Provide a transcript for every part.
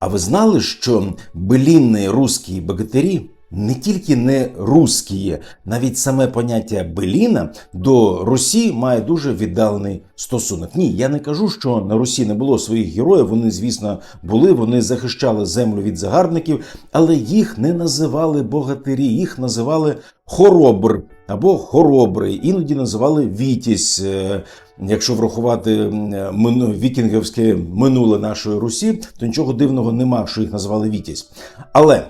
А ви знали, що белінні русські богатирі не тільки не русські, навіть саме поняття беліна до Русі має дуже віддалений стосунок. Ні, я не кажу, що на Русі не було своїх героїв. Вони, звісно, були, вони захищали землю від загарбників, але їх не називали богатирі, їх називали хоробр або хоробрий, іноді називали Вітязь. Якщо врахувати вікінгівське минуле нашої Русі, то нічого дивного нема, що їх назвали Вітязь. Але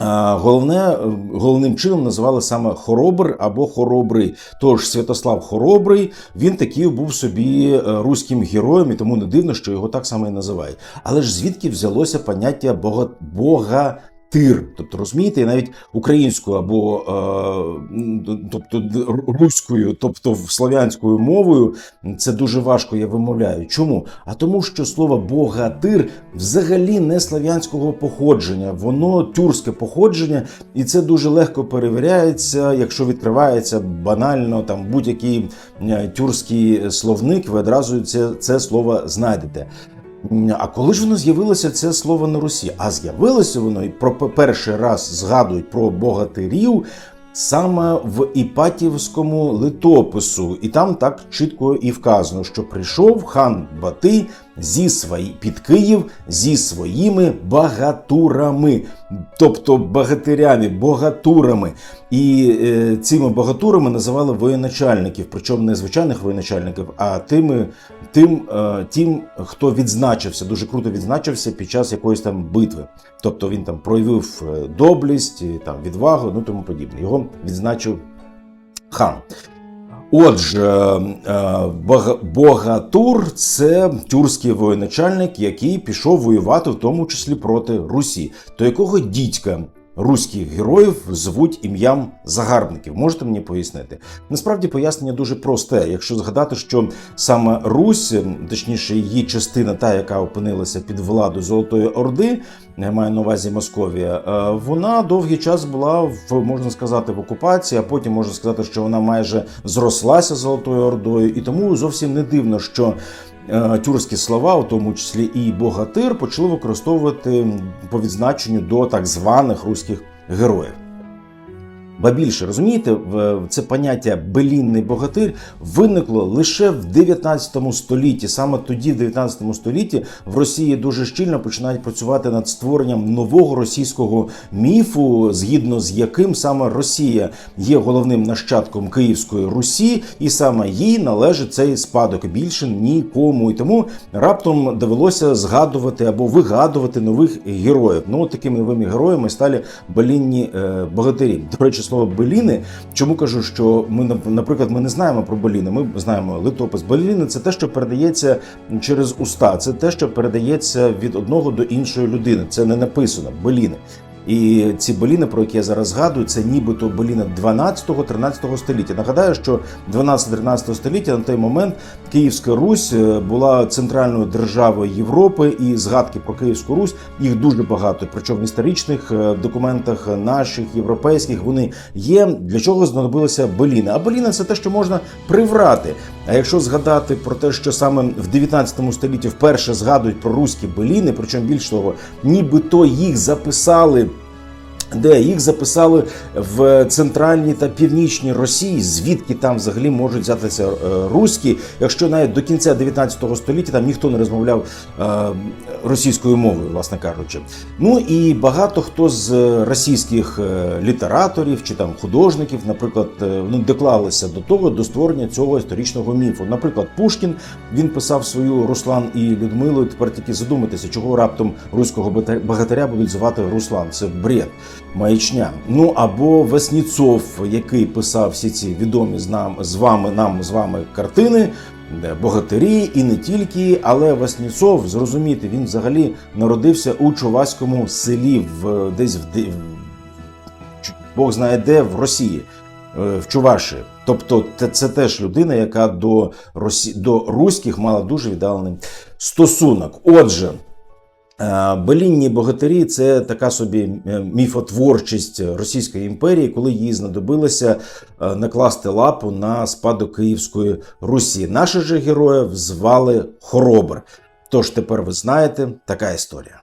Головне, е, головним чином називали саме хоробр або хоробрий. Тож Святослав Хоробрий він такий був собі е, руським героєм, і тому не дивно, що його так само і називають. Але ж звідки взялося поняття бога, богатир? Тобто розумієте, навіть українською або е, тобто руською, тобто слов'янською мовою, це дуже важко я вимовляю. Чому? А тому, що слово богатир взагалі не слав'янського походження, воно тюркське походження, і це дуже легко перевіряється, якщо відкривається банально там будь-який е, тюркський словник, ви одразу це, це слово знайдете. А коли ж воно з'явилося це слово на Русі? А з'явилося воно і про перший раз згадують про богатирів саме в Іпатівському литопису, і там так чітко і вказано, що прийшов хан Батий зі свої під Київ зі своїми багатурами, тобто багатирями, богатурами. І е, цими богатурами називали воєначальників, причому не звичайних воєначальників, а тими, тим, е, тим, хто відзначився, дуже круто відзначився під час якоїсь там битви. Тобто він там проявив е, доблесть, і, там відвагу, ну тому подібне. Його відзначив хан. Отже, е, Богатур це тюркський воєначальник, який пішов воювати, в тому числі проти Русі, то якого дідька руських героїв звуть ім'ям загарбників. Можете мені пояснити? Насправді пояснення дуже просте. Якщо згадати, що саме Русь, точніше, її частина, та яка опинилася під владою Золотої Орди, маю на увазі Московія, е, вона довгий час була в можна сказати в окупації, а потім можна сказати, що вона майже зрослася Золотою Ордою, і тому зовсім не дивно, що тюркські слова, у тому числі і богатир, почали використовувати по відзначенню до так званих руських героїв. Ба більше розумієте, це поняття белінний богатир виникло лише в 19 столітті. Саме тоді, в 19 столітті, в Росії дуже щільно починають працювати над створенням нового російського міфу, згідно з яким саме Росія є головним нащадком Київської Русі, і саме їй належить цей спадок більше нікому. І тому раптом довелося згадувати або вигадувати нових героїв. Ну, такими новими героями стали белінні е, богатирі. До речі, слово беліни. Чому кажу, що ми нап- наприклад, ми не знаємо про беліни. Ми знаємо литопис. Беліни це те, що передається через уста. Це те, що передається від одного до іншої людини. Це не написано. Беліни. І ці боліни, про які я зараз згадую, це нібито боліни 12-13 століття. Нагадаю, що 12-13 століття на той момент Київська Русь е, була центральною державою Європи, і згадки про Київську Русь їх дуже багато. Причому в історичних е, документах наших європейських вони є. Для чого знадобилися боліни? А боліни це те, що можна приврати. А якщо згадати про те, що саме в 19 столітті вперше згадують про руські боліни, причому більш того, нібито їх записали. Де їх записали в центральній та північній Росії, звідки там взагалі можуть взятися е, руські, якщо навіть до кінця 19 століття там ніхто не розмовляв е, російською мовою, власне кажучи. Ну і багато хто з російських е, літераторів чи там художників, наприклад, ну, доклалися до того до створення цього історичного міфу. Наприклад, Пушкін він писав свою Руслан і Людмилу. Тепер тільки задумайтеся, чого раптом руського богатиря будуть звати Руслан. Це бред, маячня. Ну або Весніцов, який писав всі ці відомі з нам з вами, нам з вами картини. де Богатирі і не тільки, але Васніцов, зрозуміти, він взагалі народився у Чуваському селі, в десь в, Бог знає де в Росії, е, в Чуваші. Тобто, це теж людина, яка до Росі... до руських мала дуже віддалений стосунок. Отже. Е, Белінні богатирі це така собі е, міфотворчість Російської імперії, коли їй знадобилося е, накласти лапу на спадок Київської Русі. Наших же героїв звали Хоробр. Тож тепер ви знаєте така історія.